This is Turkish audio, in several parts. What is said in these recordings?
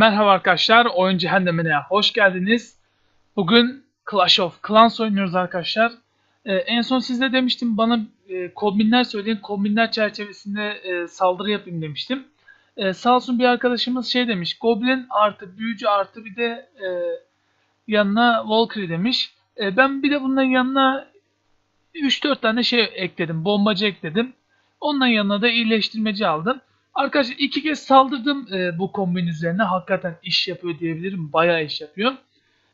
Merhaba arkadaşlar, Oyun Cehennemine hoş geldiniz. Bugün Clash of Clans oynuyoruz arkadaşlar. Ee, en son sizde demiştim bana e, kombinler söyleyin, kombinler çerçevesinde e, saldırı yapayım demiştim. E, sağ bir arkadaşımız şey demiş, Goblin artı büyücü artı bir de e, yanına Valkyrie demiş. E, ben bir de bunların yanına 3-4 tane şey ekledim, bombacı ekledim. Ondan yanına da iyileştirmeci aldım. Arkadaşlar iki kez saldırdım e, bu kombin üzerine. Hakikaten iş yapıyor diyebilirim. Bayağı iş yapıyor.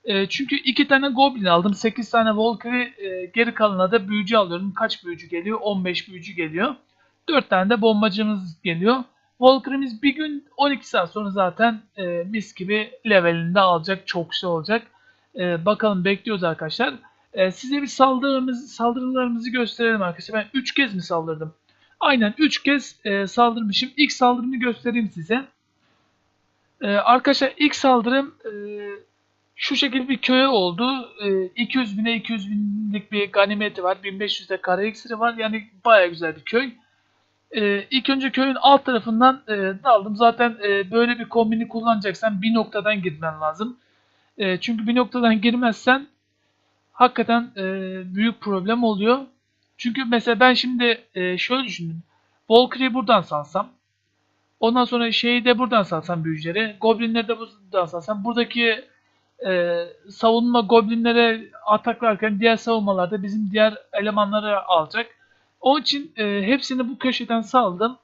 E, çünkü iki tane Goblin aldım. 8 tane Valkyrie. E, geri kalanına da büyücü alıyorum. Kaç büyücü geliyor? 15 büyücü geliyor. 4 tane de bombacımız geliyor. Valkyrie'miz bir gün 12 saat sonra zaten e, mis gibi levelinde alacak. Çok şey olacak. E, bakalım bekliyoruz arkadaşlar. E, size bir saldırımız, saldırılarımızı gösterelim arkadaşlar. Ben 3 kez mi saldırdım? Aynen 3 kez e, saldırmışım. İlk saldırımı göstereyim size. E, arkadaşlar ilk saldırım e, şu şekilde bir köye oldu. E, 200 bine 200 binlik bir ganimeti var. 1500'de kare iksiri var. Yani baya güzel bir köy. E, ilk önce köyün alt tarafından e, daldım. Zaten e, böyle bir kombini kullanacaksan bir noktadan girmen lazım. E, çünkü bir noktadan girmezsen hakikaten e, büyük problem oluyor. Çünkü mesela ben şimdi e, şöyle düşündüm. Valkyrie'yi buradan salsam. Ondan sonra şeyi de buradan salsam büyücülere. Goblinleri de buradan salsam. Buradaki e, savunma goblinlere ataklarken diğer savunmalarda bizim diğer elemanları alacak. Onun için e, hepsini bu köşeden saldım.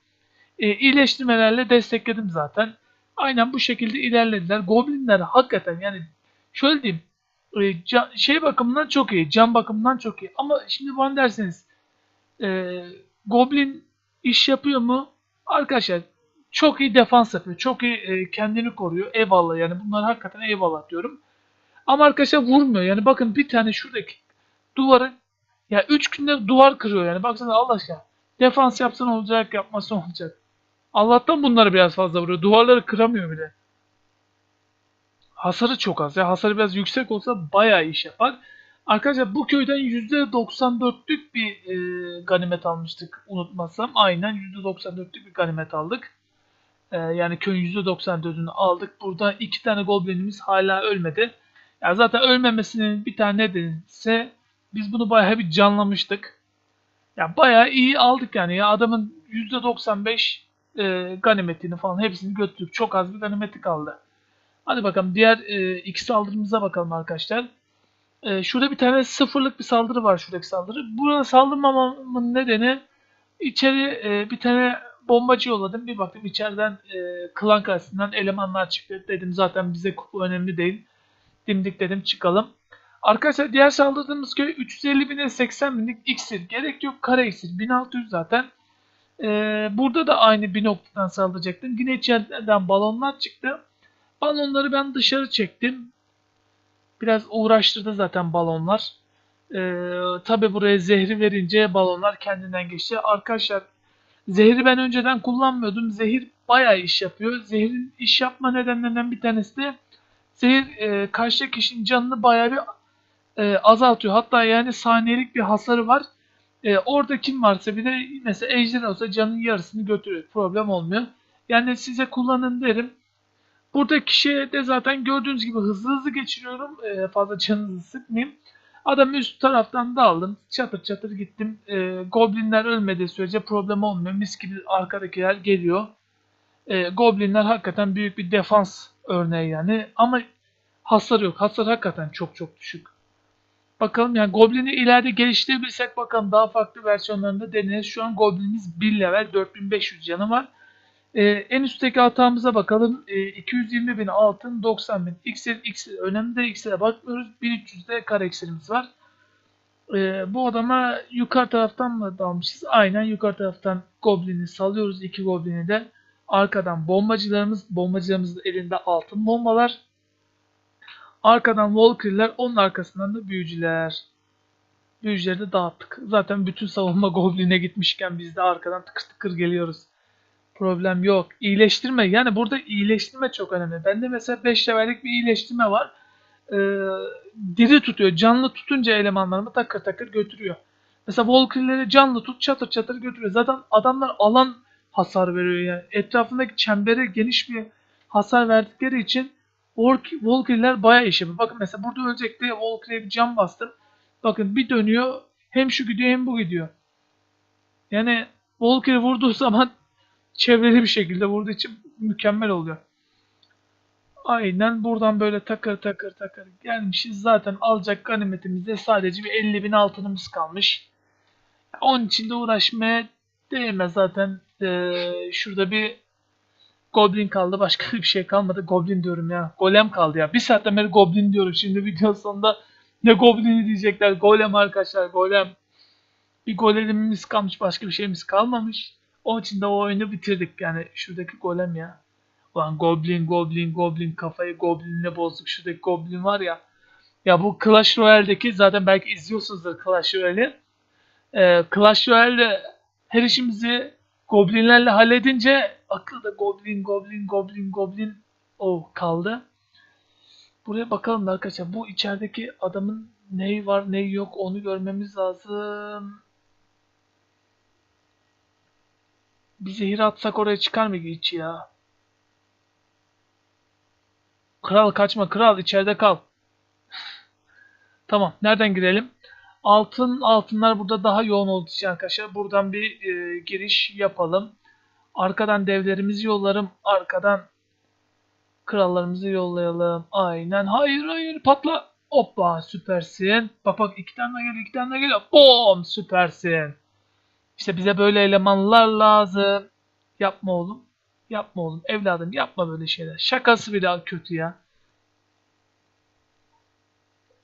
E, iyileştirmelerle destekledim zaten. Aynen bu şekilde ilerlediler. Goblinler hakikaten yani şöyle diyeyim. E, can, şey bakımından çok iyi. Can bakımından çok iyi. Ama şimdi bana derseniz e, Goblin iş yapıyor mu? Arkadaşlar çok iyi defans yapıyor. Çok iyi e, kendini koruyor. Eyvallah yani bunlar hakikaten eyvallah diyorum. Ama arkadaşlar vurmuyor. Yani bakın bir tane şuradaki duvarı ya 3 günde duvar kırıyor yani. Baksana Allah aşkına. Defans yapsan olacak, yapması olacak. Allah'tan bunları biraz fazla vuruyor. Duvarları kıramıyor bile. Hasarı çok az. Ya hasarı biraz yüksek olsa bayağı iş yapar. Arkadaşlar bu köyden %94'lük bir e, ganimet almıştık unutmazsam. Aynen %94'lük bir ganimet aldık. E, yani köyün %94'ünü aldık. Burada iki tane goblinimiz hala ölmedi. Ya zaten ölmemesinin bir tane nedeni ise biz bunu bayağı bir canlamıştık. Ya bayağı iyi aldık yani. Ya adamın %95 e, ganimetini falan hepsini götürdük. Çok az bir ganimeti kaldı. Hadi bakalım diğer e, iki saldırımıza bakalım arkadaşlar. E, şurada bir tane sıfırlık bir saldırı var şuradaki saldırı. Burada saldırmamamın nedeni içeri e, bir tane bombacı yolladım. Bir baktım içeriden e, klan karşısından elemanlar çıktı. Dedim zaten bize kupa önemli değil. Dimdik dedim çıkalım. Arkadaşlar diğer saldırdığımız köy 350 bine 80 binlik iksir. Gerek yok kare iksir. 1600 zaten. Ee, burada da aynı bir noktadan saldıracaktım. Yine içeriden balonlar çıktı. Balonları ben dışarı çektim. Biraz uğraştırdı zaten balonlar. Ee, Tabi buraya zehri verince balonlar kendinden geçti. Arkadaşlar zehri ben önceden kullanmıyordum. Zehir bayağı iş yapıyor. Zehrin iş yapma nedenlerinden bir tanesi de zehir e, karşı kişinin canını bayağı bir e, azaltıyor. Hatta yani saniyelik bir hasarı var. E, orada kim varsa bir de mesela ejder olsa canın yarısını götürüyor. Problem olmuyor. Yani size kullanın derim. Burada kişiye de zaten gördüğünüz gibi hızlı hızlı geçiriyorum. E, fazla canınızı sıkmayayım. Adam üst taraftan da aldım. Çatır çatır gittim. E, goblinler ölmediği sürece problem olmuyor. Mis gibi arkadakiler geliyor. E, goblinler hakikaten büyük bir defans örneği yani. Ama hasar yok. Hasar hakikaten çok çok düşük. Bakalım yani Goblin'i ileride geliştirebilirsek bakalım daha farklı versiyonlarında deneriz. Şu an Goblin'imiz 1 level 4500 canı var. Ee, en üstteki hatamıza bakalım. Ee, 220 bin altın 90 bin. X'e, X'e önemli de X'e bakmıyoruz. 1300'de kare iksirimiz var. Ee, bu adama yukarı taraftan mı dalmışız? Aynen yukarı taraftan Goblin'i salıyoruz. iki Goblin'i de. Arkadan bombacılarımız. Bombacılarımızın elinde altın bombalar. Arkadan Valkyrie'ler, onun arkasından da büyücüler. Büyücüleri de dağıttık. Zaten bütün savunma Goblin'e gitmişken biz de arkadan tıkır tıkır geliyoruz. Problem yok. İyileştirme. Yani burada iyileştirme çok önemli. Bende mesela 5 levellik bir iyileştirme var. Ee, diri tutuyor. Canlı tutunca elemanlarımı takır takır götürüyor. Mesela Valkyrie'leri canlı tut çatır çatır götürüyor. Zaten adamlar alan hasar veriyor yani. Etrafındaki çembere geniş bir hasar verdikleri için Valkyrie'ler bayağı iş yapıyor. Bakın mesela burada ölecekti. Valkyrie'ye bir cam bastım. Bakın bir dönüyor. Hem şu gidiyor hem bu gidiyor. Yani Valkyrie vurduğu zaman çevreli bir şekilde vurduğu için mükemmel oluyor. Aynen buradan böyle takır takır takır gelmişiz. Zaten alacak ganimetimizde sadece bir 50 bin altınımız kalmış. Onun için de uğraşmaya değmez zaten. Ee, şurada bir Goblin kaldı. Başka bir şey kalmadı. Goblin diyorum ya. Golem kaldı ya. Bir saatten beri Goblin diyorum. Şimdi video sonunda ne Goblin'i diyecekler. Golem arkadaşlar. Golem. Bir golemimiz kalmış. Başka bir şeyimiz kalmamış. Onun için de o oyunu bitirdik. Yani şuradaki golem ya. Ulan Goblin, Goblin, Goblin. Kafayı Goblin'le bozduk. Şuradaki Goblin var ya. Ya bu Clash Royale'deki zaten belki izliyorsunuzdur Clash Royale'i. Ee, Clash Royale'de her işimizi Goblinlerle halledince akılda Goblin, Goblin, Goblin, Goblin o kaldı. Buraya bakalım da arkadaşlar. Bu içerideki adamın neyi var neyi yok onu görmemiz lazım. Bir zehir atsak oraya çıkar mı hiç ya? Kral kaçma kral içeride kal. tamam nereden girelim? Altın altınlar burada daha yoğun olduğu için arkadaşlar buradan bir e, giriş yapalım. Arkadan devlerimizi yollarım. Arkadan krallarımızı yollayalım. Aynen. Hayır hayır patla. Hoppa süpersin. Bak bak iki tane geliyor iki tane geliyor. Bom süpersin. İşte bize böyle elemanlar lazım. Yapma oğlum. Yapma oğlum. Evladım yapma böyle şeyler. Şakası bile kötü ya.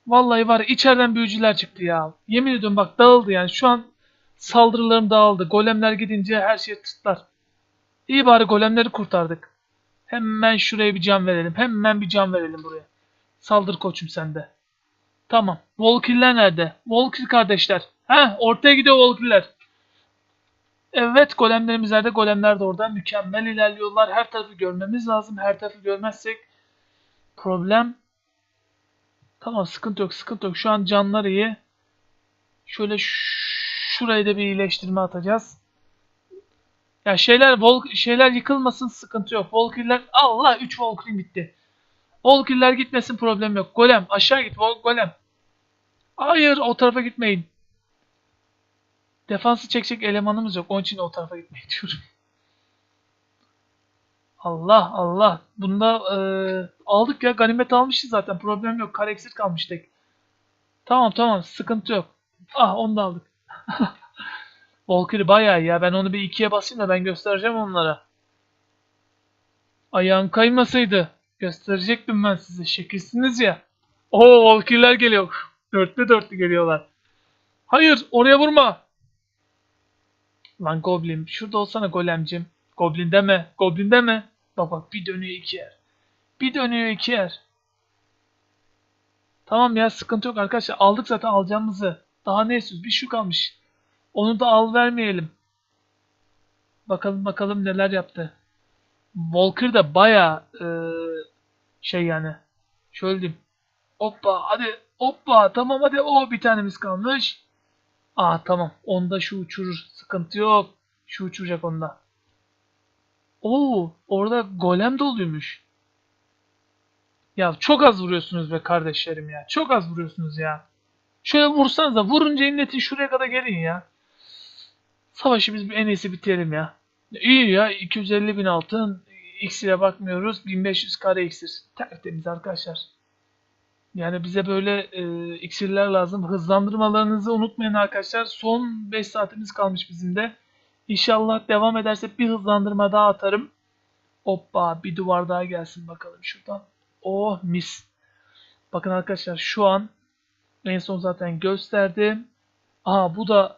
Vallahi var içeriden büyücüler çıktı ya. Yemin ediyorum bak dağıldı yani. Şu an saldırılarım dağıldı. Golemler gidince her şey tırtlar. İyi bari golemleri kurtardık. Hemen şuraya bir can verelim. Hemen bir can verelim buraya. Saldır koçum sende. Tamam. Volkiller nerede? Volkil kardeşler. Heh ortaya gidiyor Volkiller. Evet golemlerimiz nerede? Golemler de orada. Mükemmel ilerliyorlar. Her tarafı görmemiz lazım. Her tarafı görmezsek problem. Tamam sıkıntı yok sıkıntı yok. Şu an canlar iyi. Şöyle şurayı da bir iyileştirme atacağız. Ya şeyler vol şeyler yıkılmasın sıkıntı yok. Volkiller Allah 3 Volkrin bitti. Volkiller gitmesin problem yok. Golem aşağı git Vol Golem. Hayır o tarafa gitmeyin. Defansı çekecek elemanımız yok. Onun için o tarafa gitmeyin diyorum. Allah Allah. Bunda e, aldık ya. Ganimet almışız zaten. Problem yok. Kare eksik kalmıştık. Tamam tamam. Sıkıntı yok. Ah onu da aldık. Valkyrie bayağı ya. Ben onu bir ikiye basayım da ben göstereceğim onlara. Ayağın kaymasaydı. Gösterecektim ben size. Şekilsiniz ya. Oo Valkyrie'ler geliyor. Dörtlü dörtlü geliyorlar. Hayır oraya vurma. Lan Goblin. Şurada olsana golemcim. Goblin deme. Goblin deme. Bak bak bir dönüyor iki yer. Bir dönüyor iki yer. Tamam ya sıkıntı yok arkadaşlar. Aldık zaten alacağımızı. Daha ne istiyoruz? Bir şu kalmış. Onu da al vermeyelim. Bakalım bakalım neler yaptı. Walker da baya e, şey yani. Şöyle diyeyim. Hoppa hadi hoppa tamam hadi o bir tanemiz kalmış. Aa tamam onda şu uçurur sıkıntı yok. Şu uçuracak onda. Oo orada golem doluymuş. Ya çok az vuruyorsunuz be kardeşlerim ya. Çok az vuruyorsunuz ya. Şöyle vursanız da vurunca inletin şuraya kadar gelin ya. Savaşı biz en iyisi bitirelim ya. İyi ya 250 bin altın. İksire bakmıyoruz. 1500 kare iksir. Tertemiz arkadaşlar. Yani bize böyle e, iksirler lazım. Hızlandırmalarınızı unutmayın arkadaşlar. Son 5 saatimiz kalmış bizim de. İnşallah devam ederse bir hızlandırma daha atarım. Hoppa bir duvar daha gelsin bakalım şuradan. Oh mis. Bakın arkadaşlar şu an en son zaten gösterdim. Aha bu da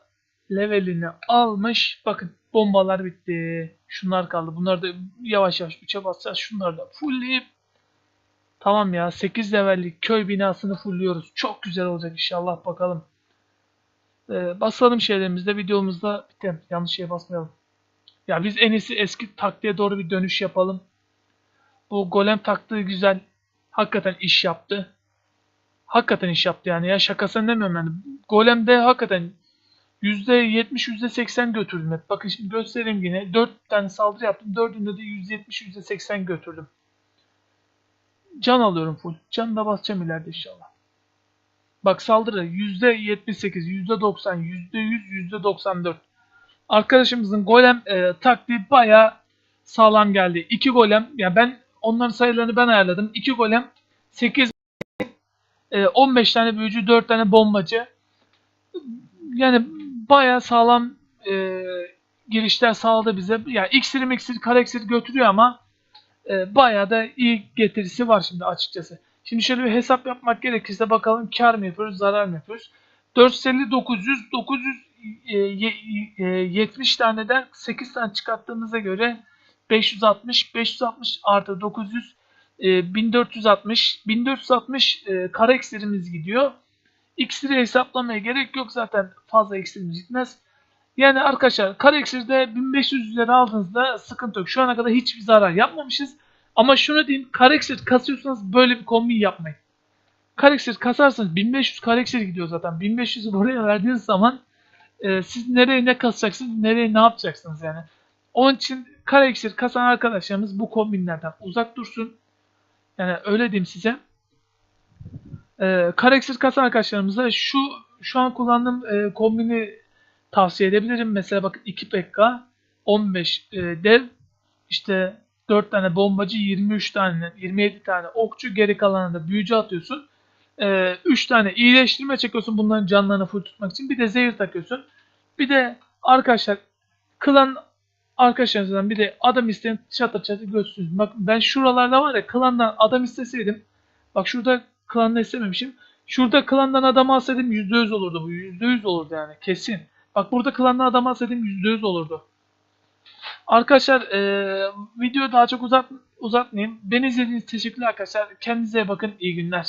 levelini almış. Bakın bombalar bitti. Şunlar kaldı. Bunları da yavaş yavaş 3'e basacağız. Şunları da fullleyip Tamam ya 8 levellik köy binasını fullliyoruz. Çok güzel olacak inşallah bakalım. Ee, basalım şeylerimizde videomuzda bitelim. Yanlış şeye basmayalım. Ya biz en iyisi eski taktiğe doğru bir dönüş yapalım. Bu golem taktığı güzel. Hakikaten iş yaptı. Hakikaten iş yaptı yani ya şakasını demiyorum yani. Golem'de hakikaten %70 %80 götürdüm hep. Bakın şimdi göstereyim yine. 4 tane saldırı yaptım. 4'ünde de %70 %80 götürdüm. Can alıyorum full. Can da basacağım ileride inşallah. Bak saldırı %78, %90, %100, %94. Arkadaşımızın golem e, taktiği baya sağlam geldi. 2 golem, yani ben onların sayılarını ben ayarladım. 2 golem, 8 e, 15 tane büyücü, 4 tane bombacı. Yani baya sağlam e, girişler sağladı bize. Yani iksir miksir, kara iksir götürüyor ama e, bayağı da iyi getirisi var şimdi açıkçası. Şimdi şöyle bir hesap yapmak gerekirse bakalım kar mı yapıyoruz, zarar mı yapıyoruz? 450, 900, 900 e, ye- e, 70 taneden 8 tane çıkarttığımıza göre 560, 560 artı 900 e, 1460, 1460 e, kara iksirimiz gidiyor. İksiri hesaplamaya gerek yok zaten fazla iksirimiz gitmez. Yani arkadaşlar kara iksirde 1500 üzeri aldığınızda sıkıntı yok. Şu ana kadar hiçbir zarar yapmamışız. Ama şunu diyeyim kara iksir kasıyorsanız böyle bir kombin yapmayın. Kara iksir kasarsanız 1500 kara iksir gidiyor zaten. 1500'ü buraya verdiğiniz zaman e, siz nereye ne kasacaksınız, nereye ne yapacaksınız yani. Onun için kara iksir kasan arkadaşlarımız bu kombinlerden uzak dursun. Yani öyle diyeyim size. E, kara iksir kasan arkadaşlarımıza şu şu an kullandığım e, kombini tavsiye edebilirim. Mesela bakın 2 PK, 15 e, dev, işte 4 tane bombacı, 23 tane, 27 tane okçu, geri kalanına da büyücü atıyorsun. E, 3 tane iyileştirme çekiyorsun bunların canlarını full tutmak için. Bir de zehir takıyorsun. Bir de arkadaşlar klan arkadaşlarınızdan bir de adam isteyen çatır çatır götürsünüz. Bak ben şuralarda var ya klandan adam isteseydim. Bak şurada klandan istememişim. Şurada klandan adam alsaydım %100 olurdu bu. %100 olurdu yani kesin. Bak burada klandan adam alsaydım %100 olurdu. Arkadaşlar eee videoyu daha çok uzat, uzatmayayım. Beni izlediğiniz teşekkürler arkadaşlar. Kendinize bakın. İyi günler.